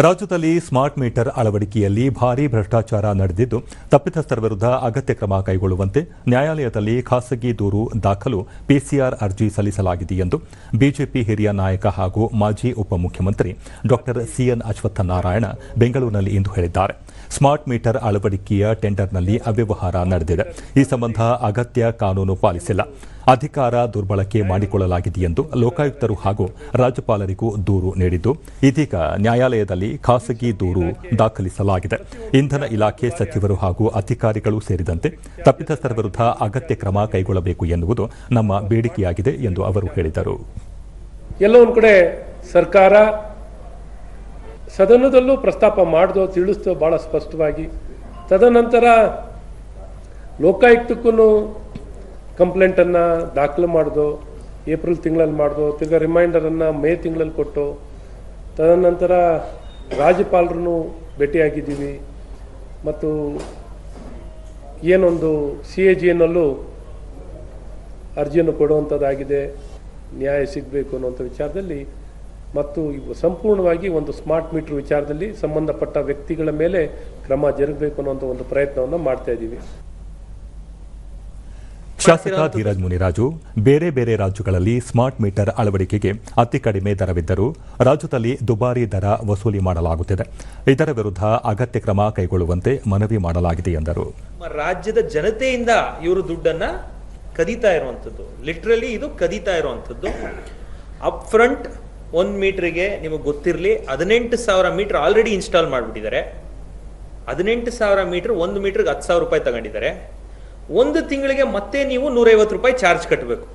ರಾಜ್ಯದಲ್ಲಿ smart meter ಅಳವಡಿಕೆಯಲ್ಲಿ ಭಾರೀ ಭ್ರಷ್ಟಾಚಾರ ನಡೆದಿದ್ದು, ತಪ್ಪಿತಸ್ಥರ ವಿರುದ್ಧ ಅಗತ್ಯ ಕ್ರಮ ಕೈಗೊಳ್ಳುವಂತೆ ನ್ಯಾಯಾಲಯದಲ್ಲಿ ಖಾಸಗಿ ದೂರು ದಾಖಲು ಪಿಸಿಆರ್ ಅರ್ಜಿ ಸಲ್ಲಿಸಲಾಗಿದೆ ಎಂದು ಬಿಜೆಪಿ ಹಿರಿಯ ನಾಯಕ ಹಾಗೂ ಮಾಜಿ ಉಪಮುಖ್ಯಮಂತ್ರಿ ಡಾಕ್ಟರ್ ಸಿಎನ್ ಅಶ್ವತ್ಥನಾರಾಯಣ ಬೆಂಗಳೂರಿನಲ್ಲಿ ಇಂದು ಹೇಳಿದ್ದಾರೆ. ಸ್ಮಾರ್ಟ್ ಮೀಟರ್ ಅಳವಡಿಕೆಯ ಟೆಂಡರ್ನಲ್ಲಿ ಅವ್ಯವಹಾರ ನಡೆದಿದೆ. ಈ ಸಂಬಂಧ ಅಗತ್ಯ ಕಾನೂನು ಪಾಲಿಸಿಲ್ಲ. ಅಧಿಕಾರ ದುರ್ಬಳಕೆ ಮಾಡಿಕೊಳ್ಳಲಾಗಿದೆ ಎಂದು ಲೋಕಾಯುಕ್ತರು ಹಾಗೂ ರಾಜ್ಯಪಾಲರಿಗೂ ದೂರು ನೀಡಿದ್ದು, ಇದೀಗ ನ್ಯಾಯಾಲಯದಲ್ಲಿ ಖಾಸಗಿ ದೂರು ದಾಖಲಿಸಲಾಗಿದೆ. ಇಂಧನ ಇಲಾಖೆ ಸಚಿವರು ಹಾಗೂ ಅಧಿಕಾರಿಗಳು ಸೇರಿದಂತೆ ತಪ್ಪಿತಸ್ಥರ ವಿರುದ್ಧ ಅಗತ್ಯ ಕ್ರಮ ಕೈಗೊಳ್ಳಬೇಕು ಎನ್ನುವುದು ನಮ್ಮ ಬೇಡಿಕೆಯಾಗಿದೆ ಎಂದು ಅವರು ಹೇಳಿದರು. ಎಲ್ಲೋ ಸರ್ಕಾರ ಸದನದಲ್ಲೂ ಪ್ರಸ್ತಾಪ ಮಾಡಿದೋ ತಿಳಿಸ್ತೋ ಭಾಳ ಸ್ಪಷ್ಟವಾಗಿ. ತದನಂತರ ಲೋಕಾಯುಕ್ತಕ್ಕೂ ಕಂಪ್ಲೇಂಟನ್ನು ದಾಖಲು ಮಾಡಿದೋ, ಏಪ್ರಿಲ್ ತಿಂಗಳಲ್ಲಿ ಮಾಡಿದೋ, ತಿರ್ಗಾ ರಿಮೈಂಡರನ್ನು ಮೇ ತಿಂಗಳಲ್ಲಿ ಕೊಟ್ಟು, ತದನಂತರ ರಾಜ್ಯಪಾಲರನ್ನು ಭೇಟಿಯಾಗಿದ್ದೀವಿ. ಮತ್ತು ಏನೊಂದು ಸಿ ಎ ಜಿಯನ್ನಲ್ಲೂ ಅರ್ಜಿಯನ್ನು ಕೊಡುವಂಥದ್ದಾಗಿದೆ, ನ್ಯಾಯ ಸಿಗಬೇಕು ಅನ್ನುವಂಥ ವಿಚಾರದಲ್ಲಿ ಮತ್ತು ಇವು ಸಂಪೂರ್ಣವಾಗಿ ಒಂದು ಸ್ಮಾರ್ಟ್ ಮೀಟರ್ ವಿಚಾರದಲ್ಲಿ ಸಂಬಂಧಪಟ್ಟ ವ್ಯಕ್ತಿಗಳ ಮೇಲೆ ಕ್ರಮ ಜರುಗಬೇಕು ಅನ್ನುವಂಥ ಒಂದು ಪ್ರಯತ್ನವನ್ನು ಮಾಡ್ತಾ ಇದ್ದೀವಿ. ಶಾಸಕ ಧೀರಜ್ ಮುನಿರಾಜು ಬೇರೆ ಬೇರೆ ರಾಜ್ಯಗಳಲ್ಲಿ ಸ್ಮಾರ್ಟ್ ಮೀಟರ್ ಅಳವಡಿಕೆಗೆ ಅತಿ ಕಡಿಮೆ ದರವಿದ್ದರೂ ರಾಜ್ಯದಲ್ಲಿ ದುಬಾರಿ ದರ ವಸೂಲಿ ಮಾಡಲಾಗುತ್ತಿದೆ. ಇದರ ವಿರುದ್ಧ ಅಗತ್ಯ ಕ್ರಮ ಕೈಗೊಳ್ಳುವಂತೆ ಮನವಿ ಮಾಡಲಾಗಿದೆ ಎಂದರು. ನಮ್ಮ ರಾಜ್ಯದ ಜನತೆಯಿಂದ ಇವರು ದುಡ್ಡನ್ನ ಕದೀತಾ ಇರುವಂಥದ್ದು ಲಿಟ್ರಲಿ ಇದು ಕದೀತಾ ಇರುವಂಥದ್ದು ಅಪ್ ಫ್ರಂಟ್ ಒಂದು ಮೀಟ್ರಿಗೆ ನಿಮಗೆ ಗೊತ್ತಿರಲಿ, ಹದಿನೆಂಟು ಸಾವಿರ ಮೀಟ್ರ್ ಆಲ್ರೆಡಿ ಇನ್ಸ್ಟಾಲ್ ಮಾಡಿಬಿಟ್ಟಿದ್ದಾರೆ. ಹದಿನೆಂಟು ಸಾವಿರ ಮೀಟ್ರ್, ಒಂದು ಮೀಟ್ರಿಗೆ ಹತ್ತು ಸಾವಿರ ರೂಪಾಯಿ ತಗೊಂಡಿದ್ದಾರೆ. ಒಂದು ತಿಂಗಳಿಗೆ ಮತ್ತೆ ನೀವು ನೂರೈವತ್ತು ರೂಪಾಯಿ ಚಾರ್ಜ್ ಕಟ್ಟಬೇಕು